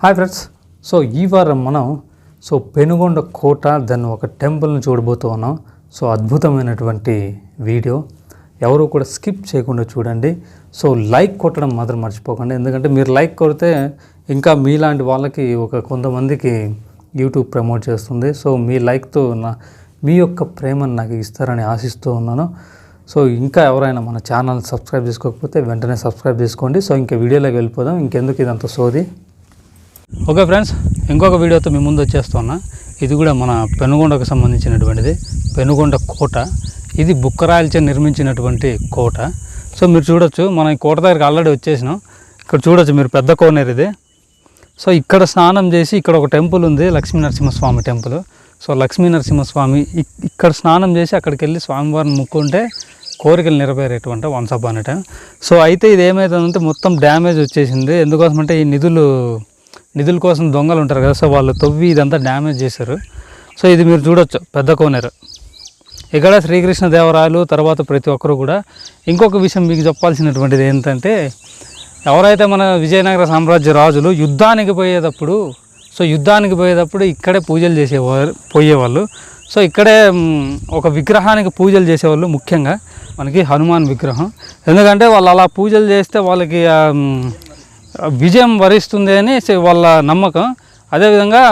Hi friends so ఈ వారం మనం సో పెనుగొండ కోట దాన్ని ఒక టెంపుల్ని చూడబోతూ ఉన్నాం. సో అద్భుతమైనటువంటి వీడియో. ఎవరు కూడా స్కిప్ చేయకుండా చూడండి. సో లైక్ కొట్టడం మాత్రం మర్చిపోకండి. ఎందుకంటే మీరు లైక్ కొడితే ఇంకా మీలాంటి వాళ్ళకి ఒక కొంతమందికి యూట్యూబ్ ప్రమోట్ చేస్తుంది. సో మీ లైక్తో నా మీ యొక్క ప్రేమను నాకు ఇస్తారని ఆశిస్తూ ఉన్నాను. సో ఇంకా ఎవరైనా మన ఛానల్ సబ్స్క్రైబ్ చేసుకోకపోతే వెంటనే సబ్స్క్రైబ్ చేసుకోండి. సో ఇంకా వీడియోలోకి వెళ్ళిపోదాం. ఇంకెందుకు ఇదంతా సోది? ఓకే ఫ్రెండ్స్ ఇంకొక వీడియోతో మీ ముందు వచ్చేస్తున్నా. ఇది కూడా మన పెనుగొండకు సంబంధించినటువంటిది పెనుగొండ కోట. ఇది బుక్కరాయలచే నిర్మించినటువంటి కోట. సో మీరు చూడొచ్చు మనం ఈ కోట దగ్గరికి ఆల్రెడీ వచ్చేసినాం. ఇక్కడ చూడొచ్చు మీరు పెద్ద కోనేరు ఇది. సో ఇక్కడ స్నానం చేసి ఇక్కడ ఒక టెంపుల్ ఉంది లక్ష్మీ నరసింహస్వామి టెంపుల్. సో లక్ష్మీ నరసింహస్వామి ఇక్కడ స్నానం చేసి అక్కడికి వెళ్ళి స్వామివారిని ముక్కుంటే కోరికలు నెరవేరేటువంటి వన్స్ అప్ టైం. సో అయితే ఇది ఏమవుతుందంటే మొత్తం డ్యామేజ్ వచ్చేసింది. ఎందుకోసమంటే ఈ నిధులు నిధుల కోసం దొంగలు ఉంటారు కదా సో వాళ్ళు తవ్వి ఇదంతా డ్యామేజ్ చేశారు. సో ఇది మీరు చూడొచ్చు పెద్ద కోనేరు. ఇక్కడ శ్రీకృష్ణ దేవరాయలు తర్వాత ప్రతి ఒక్కరు కూడా ఇంకొక విషయం మీకు చెప్పాల్సినటువంటిది ఏంటంటే ఎవరైతే మన విజయనగర సామ్రాజ్య రాజులు యుద్ధానికి పోయేటప్పుడు సో యుద్ధానికి పోయేటప్పుడు ఇక్కడే పూజలు చేసేవారు పోయేవాళ్ళు. సో ఇక్కడే ఒక విగ్రహానికి పూజలు చేసేవాళ్ళు ముఖ్యంగా మనకి హనుమాన్ విగ్రహం. ఎందుకంటే వాళ్ళు అలా పూజలు చేస్తే వాళ్ళకి విజయం వరిస్తుంది అని వాళ్ళ నమ్మకం. అదేవిధంగా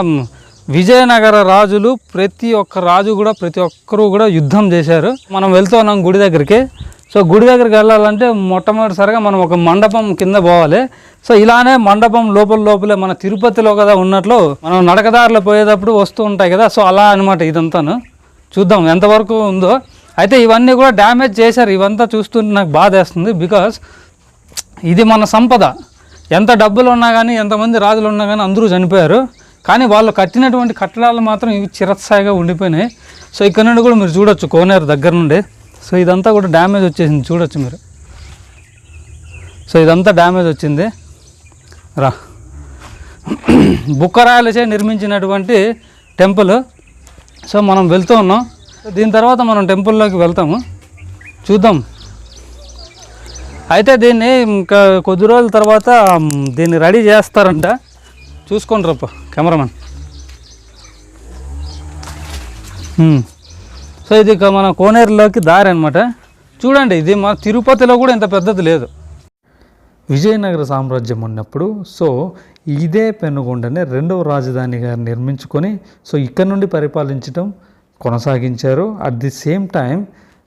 విజయనగర రాజులు ప్రతి ఒక్క రాజు కూడా ప్రతి ఒక్కరూ కూడా యుద్ధం చేశారు. మనం వెళ్తున్నాం గుడి దగ్గరికి. సో గుడి దగ్గరికి వెళ్ళాలంటే మొట్టమొదటిసారిగా మనం ఒక మండపం కింద పోవాలి. సో ఇలానే మండపం లోపల లోపలే మన తిరుపతిలో కదా ఉన్నట్లు మనం నడకదారిలో పోయేటప్పుడు వస్తూ ఉంటాయి కదా. సో అలా అనమాట ఇదంతాను. చూద్దాం ఎంతవరకు ఉందో. అయితే ఇవన్నీ కూడా డ్యామేజ్ చేశారు. ఇవంతా చూస్తుంటే నాకు బాధ వేస్తుంది బికాస్ ఇది మన సంపద. ఎంత డబ్బులు ఉన్నా కానీ ఎంతమంది రాజులు ఉన్నా కానీ అందరూ చనిపోయారు. కానీ వాళ్ళు కట్టినటువంటి కట్టడాలు మాత్రం ఇవి చిరస్థాయిగా ఉండిపోయినాయి. సో ఇక్కడ నుండి కూడా మీరు చూడొచ్చు కోనేరు దగ్గర నుండి. సో ఇదంతా కూడా డ్యామేజ్ వచ్చేసింది. చూడొచ్చు మీరు. సో ఇదంతా డ్యామేజ్ వచ్చింది. రా. బుక్కరాయలచే నిర్మించినటువంటి టెంపుల్. సో మనం వెళ్తూ ఉన్నాం. దీని తర్వాత మనం టెంపుల్లోకి వెళ్తాము. చూద్దాం. అయితే దీన్ని ఇంకా కొద్ది రోజుల తర్వాత దీన్ని రెడీ చేస్తారంట. చూసుకోండి రప్ప కెమెరామెన్. సో ఇది మన కోనేరులోకి దారి అనమాట చూడండి ఇది మన తిరుపతిలో కూడా ఇంత పెద్దది లేదు. విజయనగర సామ్రాజ్యం ఉన్నప్పుడు సో ఇదే పెనుగొండనే రెండవ రాజధానిగా నిర్మించుకొని సో ఇక్కడ నుండి పరిపాలించడం కొనసాగించారు. At the same time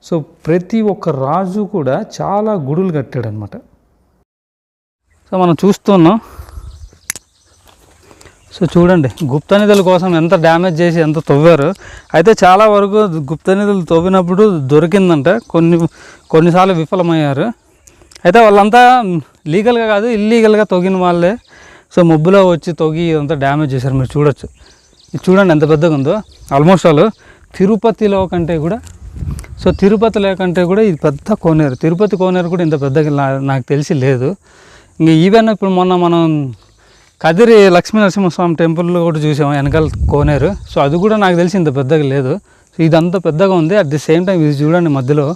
so ప్రతి ఒక్క రాజు కూడా చాలా గుడులు కట్టాడు అనమాట సో మనం చూస్తున్నాం. సో చూడండి గుప్త నిధుల కోసం ఎంత డ్యామేజ్ చేసి ఎంత తవ్వారు. అయితే చాలా వరకు గుప్త నిధులు తవ్వినప్పుడు దొరికిందంట. కొన్ని కొన్నిసార్లు విఫలమయ్యారు. అయితే వాళ్ళంతా లీగల్గా కాదు ఇల్లీగల్గా తొగిన వాళ్ళే. సో మబ్బులో వచ్చి తొగి అంతా డ్యామేజ్ చేశారు. మీరు చూడొచ్చు. ఇది చూడండి ఎంత పెద్దగా ఉందో. ఆల్మోస్ట్ ఆల్ తిరుపతిలో కంటే కూడా సో తిరుపతి కంటే కూడా ఇది పెద్ద కోనేరు. తిరుపతి కోనేరు కూడా ఇంత పెద్దగా నాకు తెలిసి లేదు. ఇంక ఈవెన్ ఇప్పుడు మొన్న మనం కదిరి లక్ష్మీ నరసింహస్వామి టెంపుల్ కూడా చూసాము వెనకాల కోనేరు. సో అది కూడా నాకు తెలిసి ఇంత పెద్దగా లేదు. సో ఇదంతా పెద్దగా ఉంది. అట్ ది సేమ్ టైం ఇది చూడండి మధ్యలో.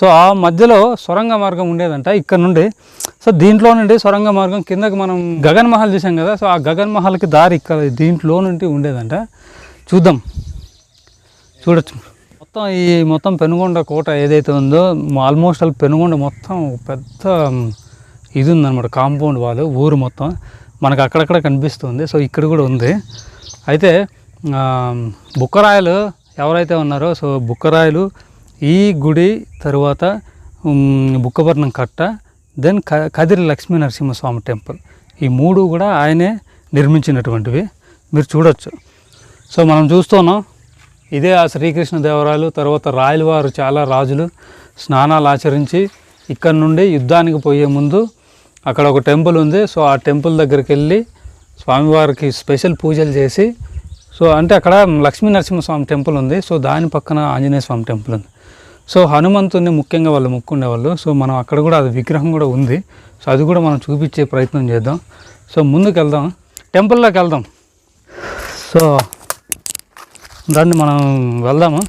సో ఆ మధ్యలో సొరంగ మార్గం ఉండేదంట ఇక్కడ నుండి. సో దీంట్లో నుండి సొరంగ మార్గం కిందకి మనం గగన్ మహల్ చూసాం కదా. సో ఆ గగన్ మహల్కి దారి ఇక్కడ దీంట్లో నుండి ఉండేదంట. చూద్దాం. చూడొచ్చు. మొత్తం ఈ మొత్తం పెనుగొండ కోట ఏదైతే ఉందో ఆల్మోస్ట్ ఆల్ పెనుగొండ మొత్తం పెద్ద ఇది ఉందన్నమాట కాంపౌండ్ వాళ్ళు ఊరు మొత్తం. మనకు అక్కడక్కడ కనిపిస్తుంది. సో ఇక్కడ కూడా ఉంది. అయితే బుక్కరాయలు ఎవరైతే ఉన్నారో సో బుక్కరాయలు ఈ గుడి తరువాత ఉమ్, బుక్కపట్నం కట్ట దెన్ క కదిరి లక్ష్మీ నరసింహస్వామి టెంపుల్. ఈ మూడు కూడా ఆయనే నిర్మించినటువంటివి. మీరు చూడొచ్చు. సో మనం చూస్తున్నాం. ఇదే ఆ శ్రీకృష్ణ దేవరాయలు తర్వాత రాయలవారు చాలా రాజులు స్నానాలు ఆచరించి ఇక్కడ నుండి యుద్ధానికి పోయే ముందు అక్కడ ఒక టెంపుల్ ఉంది. సో ఆ టెంపుల్ దగ్గరికి వెళ్ళి స్వామివారికి స్పెషల్ పూజలు చేసి సో అంటే అక్కడ లక్ష్మీ నరసింహస్వామి టెంపుల్ ఉంది. సో దాని పక్కన ఆంజనేయ స్వామి టెంపుల్ ఉంది. సో హనుమంతుని ముఖ్యంగా వాళ్ళు ముక్కుండేవాళ్ళు. సో మనం అక్కడ కూడా అది విగ్రహం కూడా ఉంది. సో అది కూడా మనం చూపించే ప్రయత్నం చేద్దాం. సో ముందుకు వెళ్దాం. టెంపుల్లోకి వెళ్దాం. సో రండి మనం వెళ్దాము?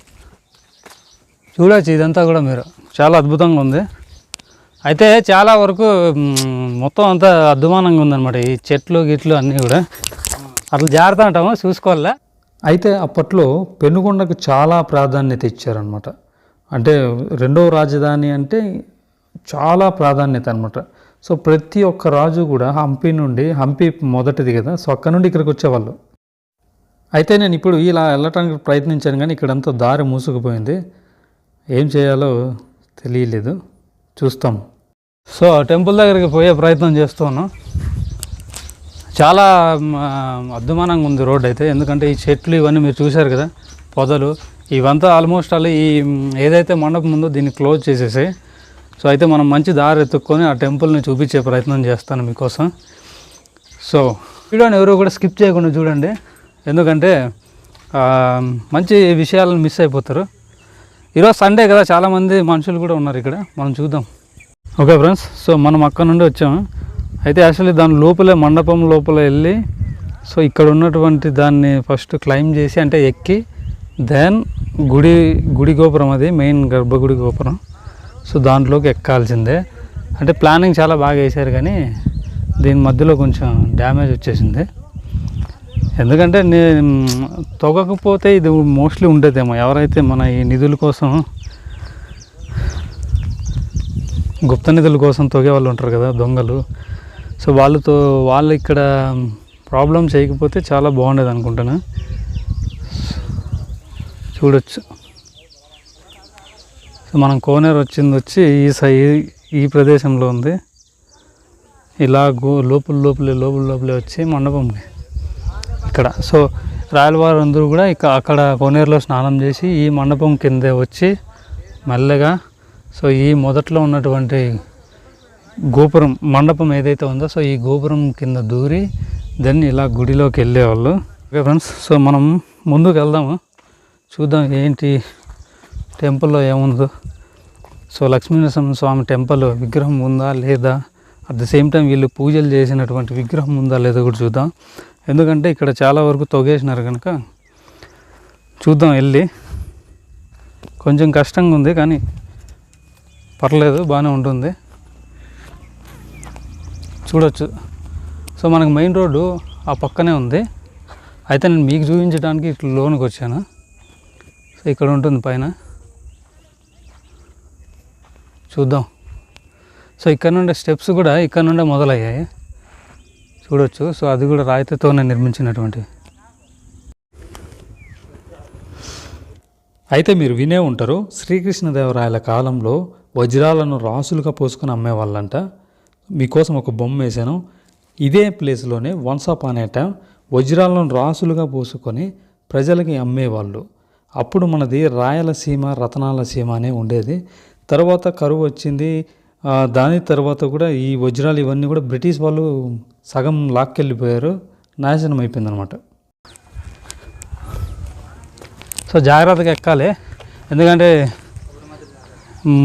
చూడవచ్చు ఇదంతా కూడా మీరు. చాలా అద్భుతంగా ఉంది. అయితే చాలా వరకు మొత్తం అంతా అద్దుమానంగా ఉందన్నమాట. ఈ చెట్లు గిట్లు అన్నీ కూడా. అట్లా జాగ్రత్త అంటాము? చూసుకోవాలా? అయితే అప్పట్లో పెనుగొండకు చాలా ప్రాధాన్యత ఇచ్చారనమాట అంటే రెండవ రాజధాని అంటే చాలా ప్రాధాన్యత అనమాట సో ప్రతి ఒక్క రాజు కూడా హంపి నుండి హంపి మొదటిది కదా సో అక్కడ నుండి ఇక్కడికి వచ్చేవాళ్ళు. అయితే నేను ఇప్పుడు ఇలా వెళ్ళటానికి ప్రయత్నించాను కానీ ఇక్కడంతా దారి మూసుకుపోయింది. ఏం చేయాలో తెలియలేదు. చూస్తాం. సో టెంపుల్ దగ్గరికి పోయే ప్రయత్నం చేస్తున్నాం. చాలా అద్భుమానంగా ఉంది రోడ్ అయితే. ఎందుకంటే ఈ చెట్లు ఇవన్నీ మీరు చూశారు కదా పొదలు. ఇవంతా ఆల్మోస్ట్ అలా ఈ ఏదైతే మండపం ఉందో దీన్ని క్లోజ్ చేసేసి సో అయితే మనం మంచి దారి ఎత్తుక్కొని ఆ టెంపుల్ని చూపించే ప్రయత్నం చేస్తాను మీకోసం. సో వీడియోని ఎవరు కూడా స్కిప్ చేయకుండా చూడండి. ఎందుకంటే మంచి విషయాలను మిస్ అయిపోతారు. ఈరోజు సండే కదా చాలామంది మనుషులు కూడా ఉన్నారు ఇక్కడ. మనం చూద్దాం. ఓకే ఫ్రెండ్స్ సో మనం అక్కడ నుండి వచ్చాము. అయితే యాక్చువల్లీ దాని లోపలే మండపం లోపల వెళ్ళి సో ఇక్కడ ఉన్నటువంటి దాన్ని ఫస్ట్ క్లైమ్ చేసి అంటే ఎక్కి దెన్ గుడి గుడి గోపురం అది మెయిన్ గర్భగుడి గోపురం. సో దాంట్లోకి ఎక్కాల్సిందే. అంటే ప్లానింగ్ చాలా బాగా వేశారు కానీ దీని మధ్యలో కొంచెం డ్యామేజ్ వచ్చేసింది. ఎందుకంటే నేను తొగకపోతే ఇది మోస్ట్లీ ఉండేదేమో. ఎవరైతే మన ఈ నిధుల కోసం గుప్త నిధుల కోసం తొగే వాళ్ళు ఉంటారు కదా దొంగలు. సో వాళ్ళతో వాళ్ళు ఇక్కడ ప్రాబ్లం చేయకపోతే చాలా బాగుండేది అనుకుంటాను చూడొచ్చు. సో మనం కోనేరు వచ్చింది వచ్చి ఈ సై ఈ ప్రదేశంలో ఉంది. ఇలా గో లోపల లోపలే లోపల లోపలే వచ్చి మండపం ఇక్కడ. సో రాయలవారు అందరూ కూడా ఇక అక్కడ కోనేరులో స్నానం చేసి ఈ మండపం కిందే వచ్చి మెల్లగా సో ఈ మొదట్లో ఉన్నటువంటి గోపురం మండపం ఏదైతే ఉందో సో ఈ గోపురం కింద దూరి దెన్ ఇలా గుడిలోకి వెళ్ళేవాళ్ళు. ఓకే ఫ్రెండ్స్ సో మనం ముందుకు వెళ్దాము. చూద్దాం ఏంటి టెంపుల్లో ఏముందో. సో లక్ష్మీనరసింహ స్వామి టెంపుల్ విగ్రహం ఉందా లేదా? అట్ ద సేమ్ టైం వీళ్ళు పూజలు చేసినటువంటి విగ్రహం ఉందా లేదా కూడా చూద్దాం. ఎందుకంటే ఇక్కడ చాలా వరకు తొగేసినారు కనుక చూద్దాం వెళ్ళి. కొంచెం కష్టంగా ఉంది కానీ పర్లేదు బాగానే ఉంటుంది. చూడొచ్చు. సో మనకు మెయిన్ రోడ్డు ఆ పక్కనే ఉంది. అయితే నేను మీకు చూపించడానికి ఇట్లా లోనికి వచ్చాను. సో ఇక్కడ ఉంటుంది పైన. చూద్దాం. సో ఇక్కడ నుండి స్టెప్స్ కూడా ఇక్కడ నుండే మొదలయ్యాయి. చూడొచ్చు. సో అది కూడా రాయితీతోనే నిర్మించినటువంటి. అయితే మీరు వినే ఉంటారు శ్రీకృష్ణదేవరాయల కాలంలో వజ్రాలను రాసులుగా పోసుకొని అమ్మేవాళ్ళంట. మీకోసం ఒక బొమ్మ వేసాను ఇదే ప్లేస్లోనే వన్స్ అనేట అనే టైం వజ్రాలను రాసులుగా పోసుకొని ప్రజలకి అమ్మేవాళ్ళు. అప్పుడు మనది రాయలసీమ రతనాల సీమ అనే ఉండేది. తర్వాత కరువు వచ్చింది. దాని తర్వాత కూడా ఈ వజ్రాలు ఇవన్నీ కూడా బ్రిటిష్ వాళ్ళు సగం లాక్కెళ్ళిపోయారు నాశనం అయిపోయిందనమాట సో జాగ్రత్తగా ఎక్కాలి. ఎందుకంటే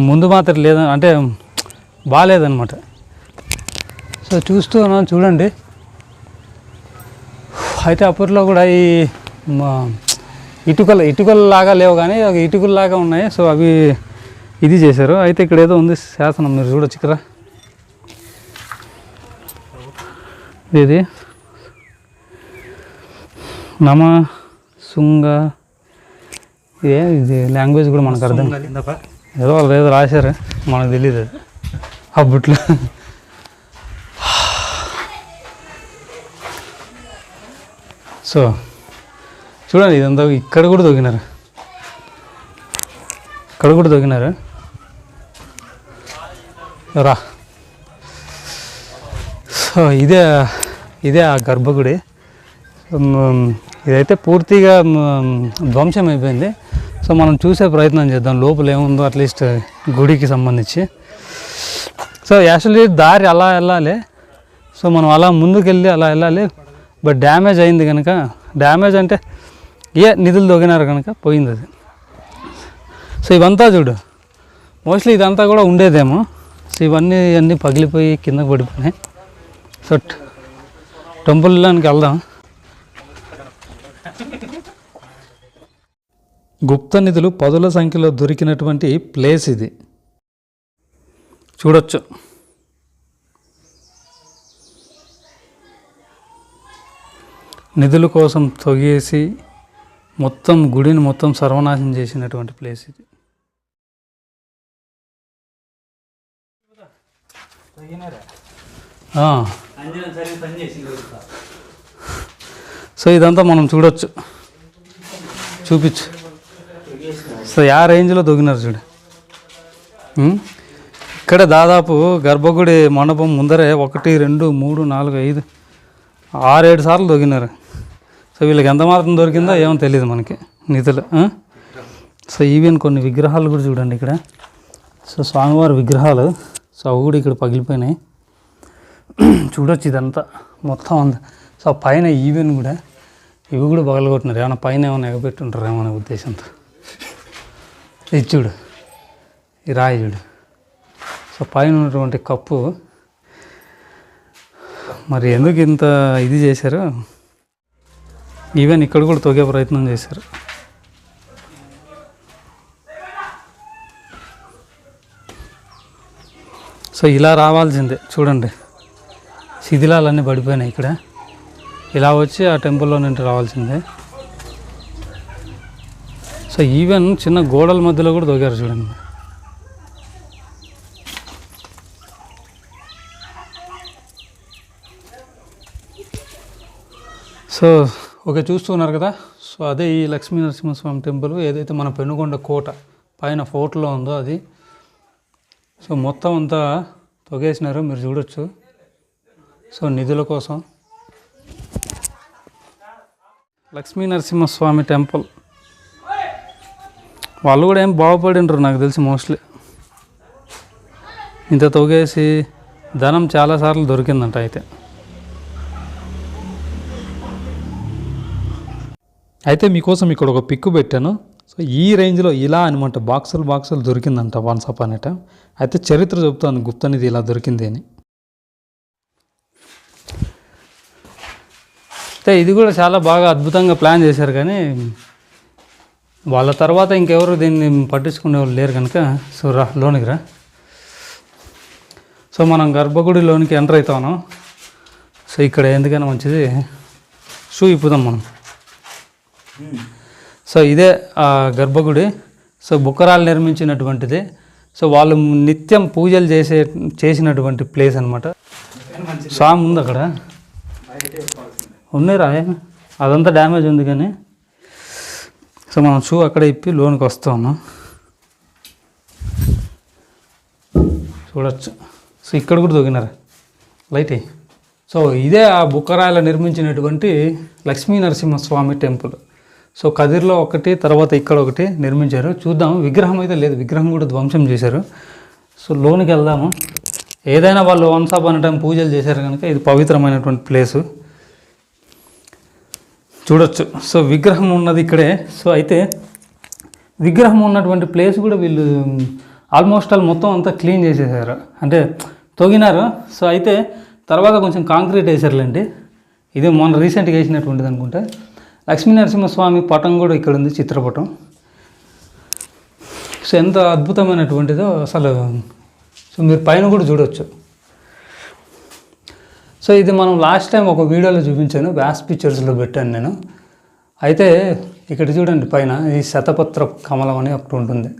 ముందు మాత్రం లేదా అంటే బాగాలేదనమాట సో చూస్తూ ఉన్నాం చూడండి. అయితే అప్పట్లో కూడా ఈ మా ఇటుకలు ఇటుకలు లాగా లేవు కానీ ఒక ఉన్నాయి. సో అవి ఇది చేశారు. అయితే ఇక్కడ ఏదో ఉంది శాసనం. మీరు చూడొచ్చు ఇక్కడ. ఇది నమ శృంగ ఇదే ఇది లాంగ్వేజ్ కూడా మనకు అర్థం ఏదో వాళ్ళు ఏదో రాశారు మనకు తెలియదు అది అప్పట్లో సో చూడండి ఇదంతా ఇక్కడ కూడా దొగినారు ఇక్కడ కూడా దొగినారు రా. సో ఇదే ఇదే ఆ గర్భగుడి. ఇదైతే పూర్తిగా ధ్వంసం అయిపోయింది సో మనం చూసే ప్రయత్నం చేద్దాం లోపల ఏముందో అట్లీస్ట్ గుడికి సంబంధించి. సో యాక్చువల్లీ దారి అలా వెళ్ళాలి. సో మనం అలా ముందుకెళ్ళి అలా వెళ్ళాలి. బట్ డ్యామేజ్ అయింది కనుక డ్యామేజ్ అంటే ఏ నిధులు దొగినారు కనుక పోయింది అది. సో ఇవంతా చూడు. మోస్ట్లీ ఇదంతా కూడా ఉండేదేమో. సో ఇవన్నీ అన్నీ పగిలిపోయి కింద పడిపోయినాయి. సో టెంపుల్లోనికి వెళ్దాం. గుప్త నిధులు పదుల సంఖ్యలో దొరికినటువంటి ప్లేస్ ఇది. చూడొచ్చు. నిధుల కోసం తొగేసి మొత్తం గుడిని మొత్తం సర్వనాశం చేసినటువంటి ప్లేస్ ఇది. ఆ. సో ఇదంతా మనం చూడొచ్చు. చూపించు సో ఆ రేంజ్లో దొగినారు చూడు. ఇక్కడ దాదాపు గర్భగుడి మండపం ముందరే ఒకటి రెండు మూడు నాలుగు ఐదు ఆరేడు సార్లు దొగినారు సో వీళ్ళకి ఎంత మాత్రం దొరికిందో ఏమో తెలియదు మనకి. నిధులు సో ఈవెన్ కొన్ని విగ్రహాలు కూడా చూడండి ఇక్కడ. సో స్వామివారి విగ్రహాలు సో అవి కూడా ఇక్కడ పగిలిపోయినాయి. చూడొచ్చు ఇదంతా మొత్తం అంత సో పైన ఈవెన్ కూడా ఇవి కూడా పగలగొట్టినారు. ఏమైనా పైన ఏమైనా ఎగబెట్టుంటారేమో అనే ఉద్దేశంతో. ఇది చూడు. ఈ రాయి చూడు. సో పైన ఉన్నటువంటి కప్పు మరి ఎందుకు ఇంత ఇది చేశారు? ఈవెన్ ఇక్కడ కూడా తొగే ప్రయత్నం చేశారు. సో ఇలా రావాల్సిందే. చూడండి. శిథిలాలన్నీ పడిపోయినాయి ఇక్కడ. ఇలా వచ్చి ఆ టెంపుల్లో నుండి రావాల్సిందే. సో ఈవెన్ చిన్న గోడల మధ్యలో కూడా దొగారు చూడండి సో ఓకే చూస్తున్నారు కదా? సో అదే ఈ లక్ష్మీ నరసింహస్వామి టెంపుల్ ఏదైతే మన పెనుగొండ కోట పైన ఫోర్ట్లో ఉందో అది. సో మొత్తం అంతా తొగేసినారు మీరు చూడొచ్చు. సో నిధుల కోసం. లక్ష్మీ నరసింహస్వామి టెంపుల్. వాళ్ళు కూడా ఏం బాగుపడిండ్రు నాకు తెలిసి మోస్ట్లీ. ఇంత తొగేసి ధనం చాలాసార్లు దొరికిందంట అయితే. అయితే మీకోసం ఇక్కడ ఒక పిక్ పెట్టాను. సో ఈ రేంజ్లో ఇలా అనమాట బాక్సులు బాక్సులు దొరికిందంట వన్స్ అప్ అనేట అయితే చరిత్ర చెబుతాను గుప్తనిది ఇలా దొరికింది అని. అయితే ఇది కూడా చాలా బాగా అద్భుతంగా ప్లాన్ చేశారు కానీ వాళ్ళ తర్వాత ఇంకెవరు దీన్ని పట్టించుకునే వాళ్ళు లేరు కనుక. సో రా లోనికి రా. సో మనం గర్భగుడి లోనికి ఎంటర్ అవుతాను సో ఇక్కడ ఎందుకైనా మంచిది. షూ ఇప్పుదాం మనం. సో ఇదే గర్భగుడి. సో బుక్కరాలు నిర్మించినటువంటిది. సో వాళ్ళు నిత్యం పూజలు చేసే చేసినటువంటి ప్లేస్ అనమాట స్వామి ఉంది అక్కడ. ఉన్నాయిరా అదంతా డ్యామేజ్ ఉంది కానీ. సో మనం షూ అక్కడ ఇప్పి లోనికి వస్తాము చూడొచ్చు. సో ఇక్కడ కూడా దొగినారు లైట్ సో ఇదే ఆ బుక్కరాయల నిర్మించినటువంటి లక్ష్మీ నరసింహస్వామి టెంపుల్. సో కదిర్లో ఒకటి తర్వాత ఇక్కడ ఒకటి నిర్మించారు. చూద్దాం. విగ్రహం అయితే లేదు. విగ్రహం కూడా ధ్వంసం చేశారు. సో లోనికి వెళ్దాము. ఏదైనా వాళ్ళు వన్స్ అప్ అనే టైం పూజలు చేశారు కనుక ఇది పవిత్రమైనటువంటి ప్లేసు. చూడొచ్చు. సో విగ్రహం ఉన్నది ఇక్కడే. సో అయితే విగ్రహం ఉన్నటువంటి ప్లేస్ కూడా వీళ్ళు ఆల్మోస్ట్ ఆల్ మొత్తం అంతా క్లీన్ చేసేసారు. అంటే తొగినారు. సో అయితే తర్వాత కొంచెం కాంక్రీట్ వేసారులేండి. ఇది మొన్న రీసెంట్గా వేసినటువంటిది అనుకుంటే. లక్ష్మీ నరసింహస్వామి పటం కూడా ఇక్కడ ఉంది చిత్రపటం. సో ఎంత అద్భుతమైనటువంటిదో అసలు సో మీరు పైన కూడా చూడొచ్చు. సో ఇది మనం లాస్ట్ టైం ఒక వీడియోలో చూపించాను వ్యాస్ పిక్చర్స్లో పెట్టాను నేను. అయితే ఇక్కడ చూడండి పైన ఈ శతపత్ర కమలం అని ఒకటి ఉంటుంది.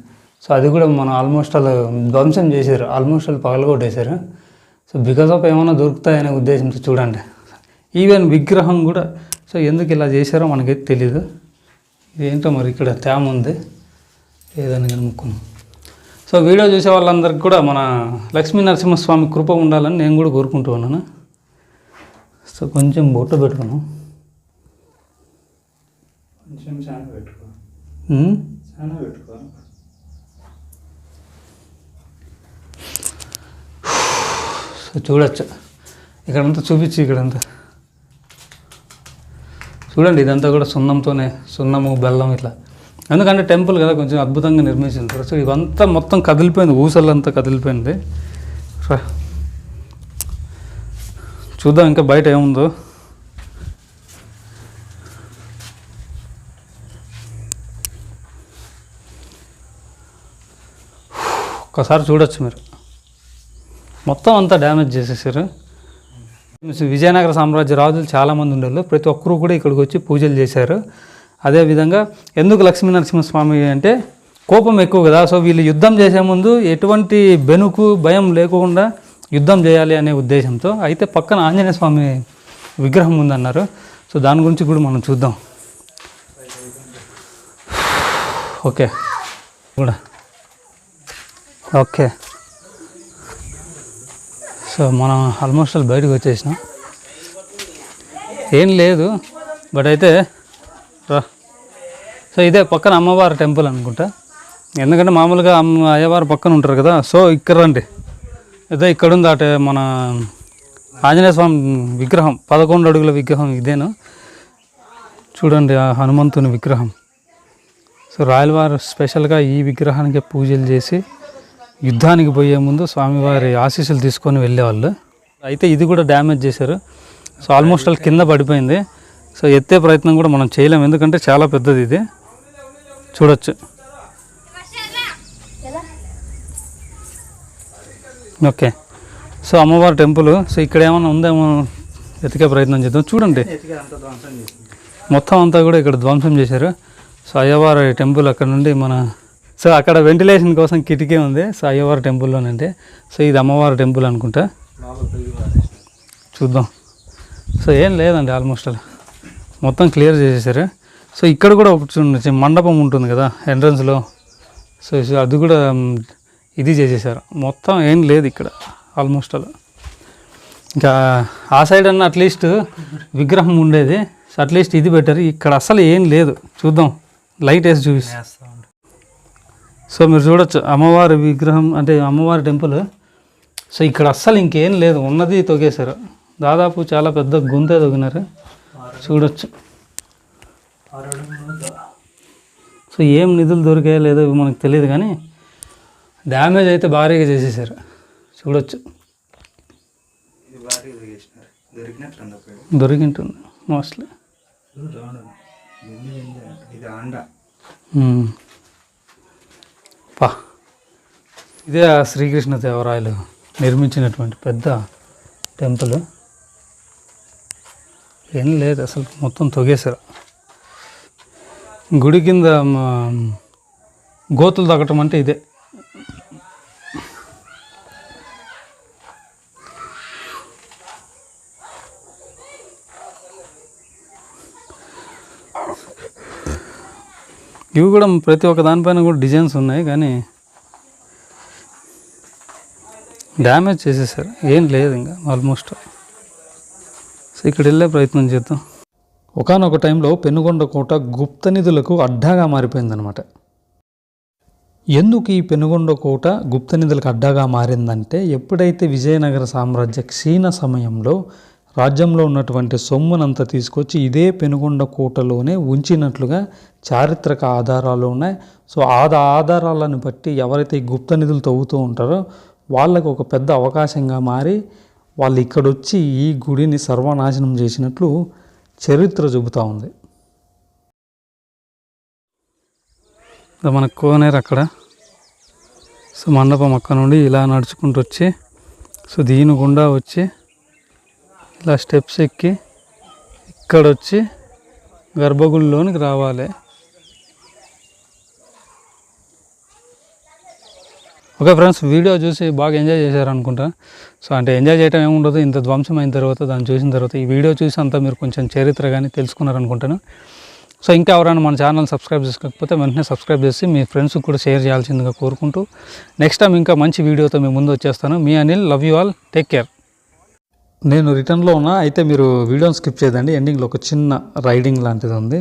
సో అది కూడా మనం ఆల్మోస్ట్ అలా ధ్వంసం చేశారు ఆల్మోస్ట్ అలా పగలగొట్టేశారు. సో బికాస్ ఆఫ్ ఏమైనా దొరుకుతాయనే ఉద్దేశంతో చూడండి. ఈవెన్ విగ్రహం కూడా సో ఎందుకు ఇలా చేశారో మనకైతే తెలీదు. ఇదేంటో మరి ఇక్కడ తేమ ఉంది. ఏదని కనుక్కున్నాం సో వీడియో చూసే వాళ్ళందరికీ కూడా మన లక్ష్మీ నరసింహస్వామి కృప ఉండాలని నేను కూడా కోరుకుంటూ ఉన్నాను. సో కొంచెం బొట్టు పెట్టుకున్నాం. కొంచెం చాలా పెట్టుకో. చాలా పెట్టుకో. సో చూడొచ్చు. ఇక్కడంతా చూపించి ఇక్కడంతా. చూడండి ఇదంతా కూడా సున్నంతోనే సున్నము బెల్లం ఇట్లా. ఎందుకంటే టెంపుల్ కదా కొంచెం అద్భుతంగా నిర్మించారు సో ఇవంతా మొత్తం కదిలిపోయింది ఊసలంతా కదిలిపోయింది. చూద్దాం ఇంకా బయట ఏముందో. ఒక్కసారి చూడొచ్చు మీరు. మొత్తం అంతా డ్యామేజ్ చేసేసారు. విజయనగర సామ్రాజ్య రాజులు చాలామంది ఉండేవాళ్ళు. ప్రతి ఒక్కరూ కూడా ఇక్కడికి వచ్చి పూజలు చేశారు. అదేవిధంగా ఎందుకు లక్ష్మీ నరసింహస్వామి అంటే కోపం ఎక్కువ కదా. సో వీళ్ళు యుద్ధం చేసే ముందు ఎటువంటి బెనుకు భయం లేకుండా యుద్ధం చేయాలి అనే ఉద్దేశంతో అయితే పక్కన ఆంజనేయ స్వామి విగ్రహం ఉందన్నారు. సో దాని గురించి కూడా మనం చూద్దాం. ఓకే. కూడా. ఓకే. సో మనం ఆల్మోస్ట్ ఆల్ బయటకు వచ్చేసినాం. ఏం లేదు బట్ అయితే రా. సో ఇదే పక్కన అమ్మవారి టెంపుల్ అనుకుంటా. ఎందుకంటే మామూలుగా అమ్మ అయ్యవారు పక్కన ఉంటారు కదా సో ఇక్కడ రండి. ఇదే ఇక్కడ ఉంది అటే మన ఆంజనేయ స్వామి విగ్రహం పదకొండు అడుగుల విగ్రహం ఇదేను? చూడండి ఆ హనుమంతుని విగ్రహం. సో రాయలవారు స్పెషల్గా ఈ విగ్రహానికి పూజలు చేసి యుద్ధానికి పోయే ముందు స్వామివారి ఆశీస్సులు తీసుకొని వెళ్ళేవాళ్ళు. అయితే ఇది కూడా డ్యామేజ్ చేశారు. సో ఆల్మోస్ట్ ఆల్ కింద పడిపోయింది. సో ఎత్తే ప్రయత్నం కూడా మనం చేయలేము. ఎందుకంటే చాలా పెద్దది ఇది. చూడొచ్చు. ఓకే. సో అమ్మవారి టెంపుల్ సో ఇక్కడ ఏమైనా ఉందేమో వెతికే ప్రయత్నం చేద్దాం. చూడండి. మొత్తం అంతా కూడా ఇక్కడ ధ్వంసం చేశారు. సో అయ్యవారి టెంపుల్ అక్కడ నుండి మన సో అక్కడ వెంటిలేషన్ కోసం కిటికీ ఉంది. సో అయ్యవారి టెంపుల్లోనంటే సో ఇది అమ్మవారి టెంపుల్ అనుకుంటా. చూద్దాం. సో ఏం లేదండి ఆల్మోస్ట్ అలా. మొత్తం క్లియర్ చేసేసారు. సో ఇక్కడ కూడా ఒకటి చూడండి. మండపం ఉంటుంది కదా ఎంట్రన్స్లో. సో అది కూడా ఇది చేసేసారు. మొత్తం ఏం లేదు ఇక్కడ ఆల్మోస్ట్ అలా. ఇంకా ఆ సైడ్ అన్న అట్లీస్ట్ విగ్రహం ఉండేది. సో అట్లీస్ట్ ఇది బెటర్ ఇక్కడ అసలు ఏం లేదు. చూద్దాం. లైట్ వేసి చూపిస్తా. సో మీరు చూడొచ్చు. అమ్మవారి విగ్రహం అంటే అమ్మవారి టెంపుల్ సో ఇక్కడ అస్సలు ఇంకేం లేదు. ఉన్నది తొగేశారు. దాదాపు చాలా పెద్ద గుంతే తొగినారు. చూడొచ్చు. సో ఏం నిధులు దొరికాయో లేదో మనకు తెలియదు కానీ డ్యామేజ్ అయితే భారీగా చేసేసారు. చూడొచ్చు. దొరికింటుంది మోస్ట్లీ పా. ఇదే ఆ శ్రీకృష్ణ దేవరాయలు నిర్మించినటువంటి పెద్ద టెంపుల్. ఏం లేదు అసలు మొత్తం తొగేశారు. గుడి కింద గోతులు తగ్గటం అంటే ఇదే. ఇవి కూడా ప్రతి ఒక్క దానిపైన కూడా డిజైన్స్ ఉన్నాయి కానీ డ్యామేజ్ చేసేసారు. ఏం లేదు ఇంకా ఆల్మోస్ట్. సో ఇక్కడ వెళ్ళే ప్రయత్నం చేద్దాం. ఒకనొక టైంలో పెనుగొండ కోట గుప్త నిధులకు అడ్డాగా మారిపోయిందనమాట ఎందుకు ఈ పెనుగొండ కోట గుప్త నిధులకు అడ్డాగా మారిందంటే ఎప్పుడైతే విజయనగర సామ్రాజ్య క్షీణ సమయంలో రాజ్యంలో ఉన్నటువంటి సొమ్మునంతా తీసుకొచ్చి ఇదే పెనుగొండ కోటలోనే ఉంచినట్లుగా చారిత్రక ఆధారాలు ఉన్నాయి. సో ఆ ఆధారాలను బట్టి ఎవరైతే గుప్త నిధులు తవ్వుతూ ఉంటారో వాళ్ళకు ఒక పెద్ద అవకాశంగా మారి వాళ్ళు ఇక్కడొచ్చి ఈ గుడిని సర్వనాశనం చేసినట్లు చరిత్ర చెబుతూ ఉంది. మన కోనేరు అక్కడ. సో మండపం అక్కడ నుండి ఇలా నడుచుకుంటూ వచ్చి సో దీని గుండా వచ్చి ఇలా స్టెప్స్ ఎక్కి ఇక్కడ వచ్చి గర్భగుడిలోనికి రావాలి. ఓకే ఫ్రెండ్స్ వీడియో చూసి బాగా ఎంజాయ్ చేశారు అనుకుంటా సో అంటే ఎంజాయ్ చేయడం ఏముండదు ఇంత ధ్వంసం అయిన తర్వాత దాన్ని చూసిన తర్వాత ఈ వీడియో చూసి అంతా మీరు కొంచెం చరిత్ర కానీ తెలుసుకున్నారు అనుకుంటాను సో ఇంకా ఎవరైనా మన ఛానల్ సబ్స్క్రైబ్ చేసుకోకపోతే వెంటనే సబ్స్క్రైబ్ చేసి మీ ఫ్రెండ్స్కి కూడా షేర్ చేయాల్సిందిగా కోరుకుంటూ. నెక్స్ట్ టైం ఇంకా మంచి వీడియోతో మీ ముందు వచ్చేస్తాను. మీ Anil love you all. Take care. నేను రిటర్న్లో ఉన్నా అయితే మీరు వీడియోని స్కిప్ చేయదండి. ఎండింగ్లో ఒక చిన్న రైడింగ్ లాంటిది ఉంది.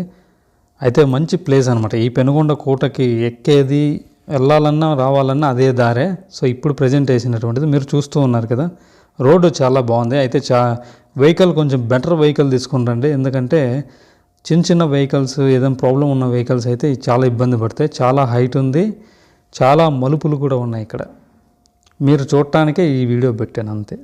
అయితే మంచి ప్లేస్ అనమాట ఈ పెనుగొండ కోటకి ఎక్కేది వెళ్ళాలన్నా రావాలన్నా అదే దారే. సో ఇప్పుడు ప్రజెంట్ వేసినటువంటిది మీరు చూస్తూ ఉన్నారు కదా. రోడ్డు చాలా బాగుంది. అయితే చా వెహికల్ కొంచెం బెటర్ వెహికల్ తీసుకుని రండి. ఎందుకంటే చిన్న చిన్న వెహికల్స్ ఏదైనా ప్రాబ్లం ఉన్న వెహికల్స్ అయితే చాలా ఇబ్బంది పడతాయి. చాలా హైట్ ఉంది. చాలా మలుపులు కూడా ఉన్నాయి ఇక్కడ. మీరు చూడటానికే ఈ వీడియో పెట్టాను అంతే.